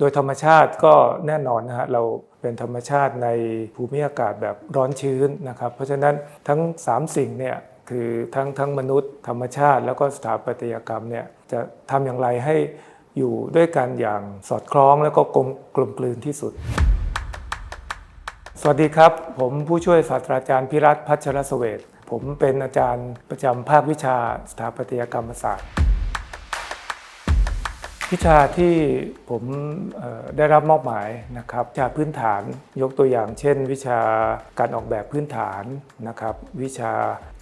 โดยธรรมชาติก็แน่นอนนะฮะเราเป็นธรรมชาติในภูมิอากาศแบบร้อนชื้นนะครับ เพราะฉะนั้นทั้ง 3 สิ่งเนี่ยคือทั้งทั้งมนุษย์ธรรมชาติ แล้วก็สถาปัตยกรรมเนี่ยจะทำอย่างไรให้อยู่ด้วยกันอย่างสอดคล้องแล้วก็กลมกลมกลืนที่สุด สวัสดีครับ ผมผู้ช่วยศาสตราจารย์พิรัตพัชรเสเวตผมเป็นอาจารย์ประจำภาควิชาสถาปัตยกรรมศาสตร์ วิชาที่ผมได้รับมอบหมายนะครับวิชาพื้นฐานยกตัวอย่าง เช่น วิชาการออกแบบพื้นฐานนะครับ วิชา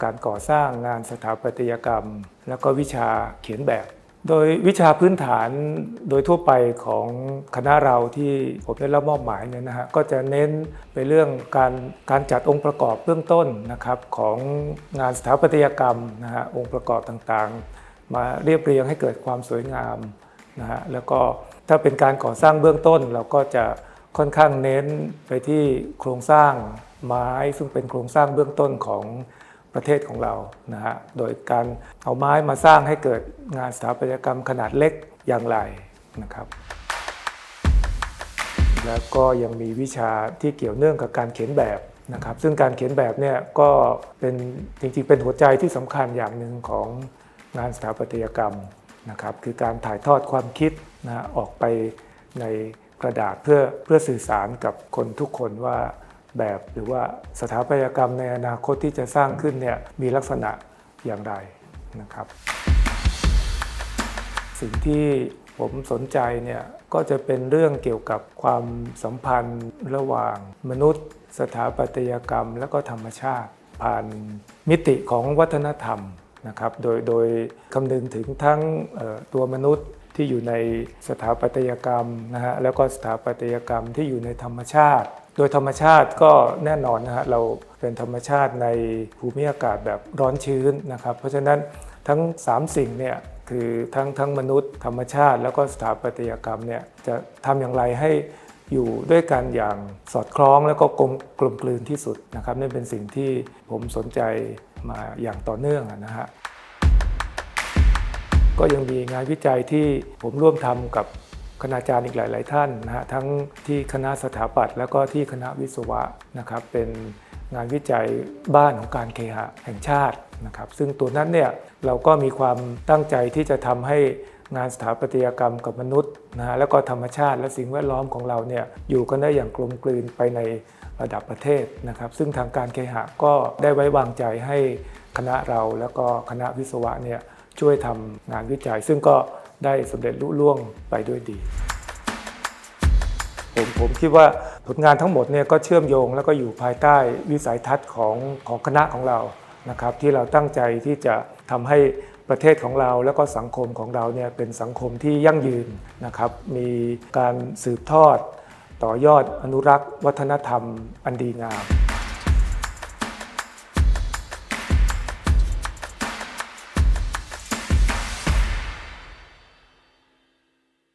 การก่อสร้างงานสถาปัตยกรรม แล้วก็วิชาเขียนแบบ โดยวิชาพื้นฐานโดยทั่วไปของคณะเราที่ผมได้รับมอบหมายเนี่ยนะฮะก็จะเน้นไปเรื่องการการจัดองค์ประกอบเบื้องต้นนะครับของงานสถาปัตยกรรมนะฮะองค์ประกอบต่างๆ มาเรียบเรียงให้เกิดความสวยงาม นะฮะแล้วก็ถ้าเป็นการก่อสร้างเบื้องต้น เราก็จะค่อนข้างเน้นไปที่โครงสร้างไม้ซึ่งเป็นโครงสร้างเบื้องต้นของประเทศของเรานะฮะโดยการเอาไม้มาสร้างให้เกิดงานสถาปัตยกรรมขนาดเล็กอย่างไรนะครับ แล้วก็ยังมีวิชาที่เกี่ยวเนื่องกับการเขียนแบบนะครับ ซึ่งการเขียนแบบเนี่ยก็เป็นจริงๆเป็นหัวใจที่สำคัญอย่างหนึ่งของงานสถาปัตยกรรม นะครับคือการถ่ายทอดความคิดนะออกไปในกระดาษเพื่อเพื่อสื่อสารกับคนทุกคนว่าแบบหรือว่าสถาปัตยกรรมในอนาคตที่จะสร้างขึ้นเนี่ยมีลักษณะอย่างไรนะครับ สิ่งที่ผมสนใจเนี่ยก็จะเป็นเรื่องเกี่ยวกับความสัมพันธ์ระหว่างมนุษย์ สถาปัตยกรรม และก็ธรรมชาติ ผ่านมิติของวัฒนธรรม นะครับโดยโดยคำนึงถึงทั้งตัวมนุษย์ที่อยู่ในสถาปัตยกรรมนะฮะแล้วก็สถาปัตยกรรมที่อยู่ในธรรมชาติ โดยธรรมชาติก็แน่นอนนะฮะเราเป็นธรรมชาติในภูมิอากาศแบบร้อนชื้นนะครับ เพราะฉะนั้นทั้ง 3 สิ่งเนี่ยคือทั้งทั้งมนุษย์ธรรมชาติ แล้วก็สถาปัตยกรรมเนี่ยจะทำอย่างไรให้อยู่ด้วยกันอย่างสอดคล้องแล้วก็กลมกลมกลืนที่สุดนะครับนี่เป็นสิ่งที่ผมสนใจ มาอย่างต่อเนื่องนะฮะก็ยังมีงานวิจัยที่ผมร่วมทำกับคณาจารย์อีกหลาย ๆ ท่านนะฮะทั้งที่คณะสถาปัตย์แล้วก็ที่คณะวิศวะนะครับเป็นงานวิจัยบ้านของการเคหะแห่งชาตินะครับซึ่งตัวนั้นเนี่ยเราก็มีความตั้งใจที่จะทำให้งานสถาปัตยกรรมกับมนุษย์นะฮะแล้วก็ธรรมชาติและสิ่งแวดล้อมของเราเนี่ยอยู่กันได้อย่างกลมกลืนไปใน ระดับประเทศนะครับ ซึ่งทางการเคหะก็ได้ไว้วางใจให้คณะเราแล้วก็คณะวิศวะเนี่ยช่วยทำงานวิจัย ซึ่งก็ได้สำเร็จลุล่วงไปด้วยดีผมผมคิดว่าผลงานทั้งหมดเนี่ยก็เชื่อมโยงแล้วก็อยู่ภายใต้วิสัยทัศน์ของของคณะของเรานะครับ ที่เราตั้งใจที่จะทำให้ประเทศของเราแล้วก็สังคมของเราเนี่ยเป็นสังคมที่ยั่งยืนนะครับ มีการสืบทอด ต่อยอดอนุรักษ์ วัฒนธรรมอันดีงาม